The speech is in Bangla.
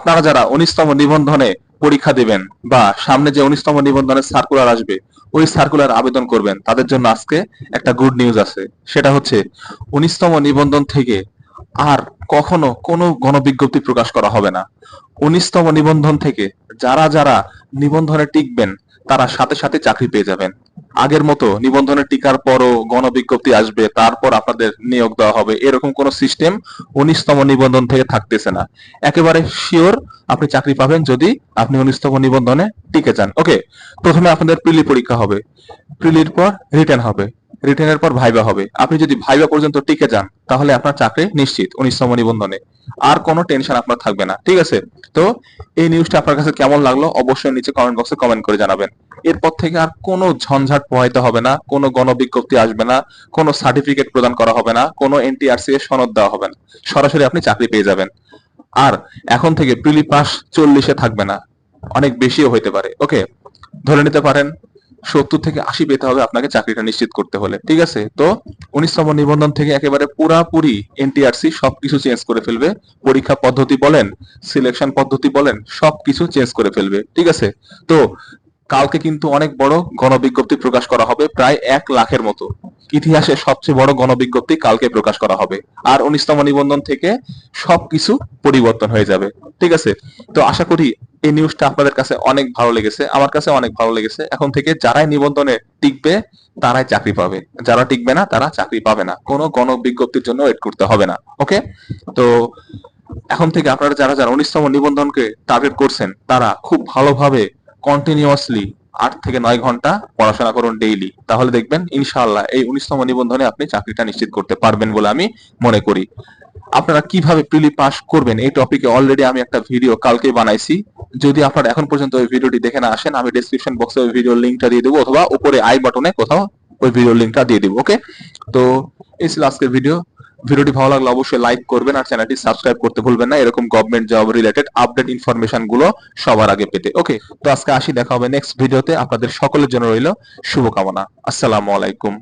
আপনারা যারা উনিশতম নিবন্ধনে পরীক্ষা দিবেন বা সামনে যে উনিশতম নিবন্ধনের সার্কুলার আসবে, ওই সার্কুলার আবেদন করবেন। তাদের জন্য আজকে একটা গুড নিউজ আছে। সেটা হচ্ছে, উনিশতম নিবন্ধন থেকে আর কখনো কোনো গণবিজ্ঞপ্তি প্রকাশ করা হবে না। উনিশতম নিবন্ধন থেকে যারা যারা নিবন্ধনে টিকবেন, তারা সাথে সাথে চাকরি পেয়ে যাবেন। আগের মতো নিবন্ধনে টিকার পরও গণবিজ্ঞপ্তি আসবে, তারপর আপনাদের নিয়োগ দেওয়া হবে। এরকম কোন সিস্টেম উনিশতম নিবন্ধন থেকে থাকতেছে না। একেবারে শিওর আপনি চাকরি পাবেন যদি আপনি উনিশতম নিবন্ধনে টিকে যান। ওকে প্রথমে আপনাদের প্রিলি পরীক্ষা হবে। প্রিলির পর রিটার্ন হবে। রিটার্নের পর ভাইবা হবে। আপনি যদি ভাইবা পর্যন্ত টিকে যান, তাহলে আপনার চাকরি নিশ্চিত উনিশতম নিবন্ধনে। আর কোনো টেনশন আপনার থাকবে না, ঠিক আছে? তো এই নিউজটা আপনার কাছে কেমন লাগল অবশ্যই নিচে কমেন্ট বক্সে কমেন্ট করে জানাবেন। এরপর থেকে আর কোনো ঝঞ্ঝাট পোহাইতে হবে না, কোনো গণবিজ্ঞপ্তি আসবে না, কোনো সার্টিফিকেট প্রদান করা হবে না, কোনো এনটিআরসি এর সনদ দেওয়া হবে না। সরাসরি আপনি চাকরি পেয়ে যাবেন। আর এখন থেকে প্রিলি পাস চল্লিশে থাকবে না, অনেক বেশিও হইতে পারে ওকে ধরে নিতে পারেন সত্তর থেকে আশি পেতে হবে আপনাকে চাকরিটা নিশ্চিত করতে হলে, ঠিক আছে? তো উনিশতম নিবন্ধন থেকে একেবারে পুরাপুরি এনটিআরসি সবকিছু চেঞ্জ করে ফেলবে। পরীক্ষা পদ্ধতি বলেন সিলেকশন পদ্ধতি বলেন, সবকিছু চেঞ্জ করে ফেলবে, ঠিক আছে? তো কালকে কিন্তু অনেক বড় গণবিজ্ঞপ্তি প্রকাশ করা হবে, প্রায় এক লাখের মতো। ইতিহাসে সবচেয়ে বড় গণবিজ্ঞপ্তি কালকে প্রকাশ করা হবে। আর উনিশতম নিবন্ধন থেকে সবকিছু পরিবর্তন হয়ে যাবে, ঠিক আছে? তো আশা করি এই নিউজটা আপনাদের কাছে অনেক ভালো লেগেছে, আমার কাছে অনেক ভালো লেগেছে। এখন থেকে যারাই নিবন্ধনে টিকবে, তারাই চাকরি পাবে। যারা টিকবে না, তারা চাকরি পাবে না। কোনো গণ বিজ্ঞপ্তির জন্য ওয়েট করতে হবে না ওকে তো এখন থেকে আপনারা যারা যারা উনিশতম নিবন্ধনকে টার্গেট করছেন, তারা খুব ভালোভাবে কন্টিনিউয়াসলি আট থেকে নয় ঘণ্টা পড়াশোনা করুন ডেইলি তাহলে দেখবেন, ইনশাআল্লাহ, এই উনিশতম নিবন্ধনে আপনি চাকরিটা নিশ্চিত করতে পারবেন বলে আমি মনে করি। আপনারা কীভাবে প্রিলি পাস করবেন? এই টপিকে অলরেডি আমি একটা ভিডিও কালকে বানাইছি। যদি আপনারা এখন পর্যন্ত ওই ভিডিওটি দেখে না আসেন, আমি ডেসক্রিপশন বক্সে ওই ভিডিওর লিংকটা দিয়ে দেবো, অথবা উপরে আই বাটনে কোথাও ওই ভিডিও লিংকটা দিয়ে দেবো ওকে তো, এই ছিল আজকের ভিডিও ভিডিওটি ভালো লাগলে অবশ্যই লাইক করবেন আর চ্যানেলটি সাবস্ক্রাইব করতে ভুলবেন না। এরকম গভর্নমেন্ট জব রিলেটেড আপডেট ইনফরমেশনগুলো সবার আগে পেতে। ওকে তো আজকে আসি, দেখা হবে নেক্সট ভিডিওতে আপনাদের সকলের জন্য রইল শুভকামনা। আসসালামু আলাইকুম।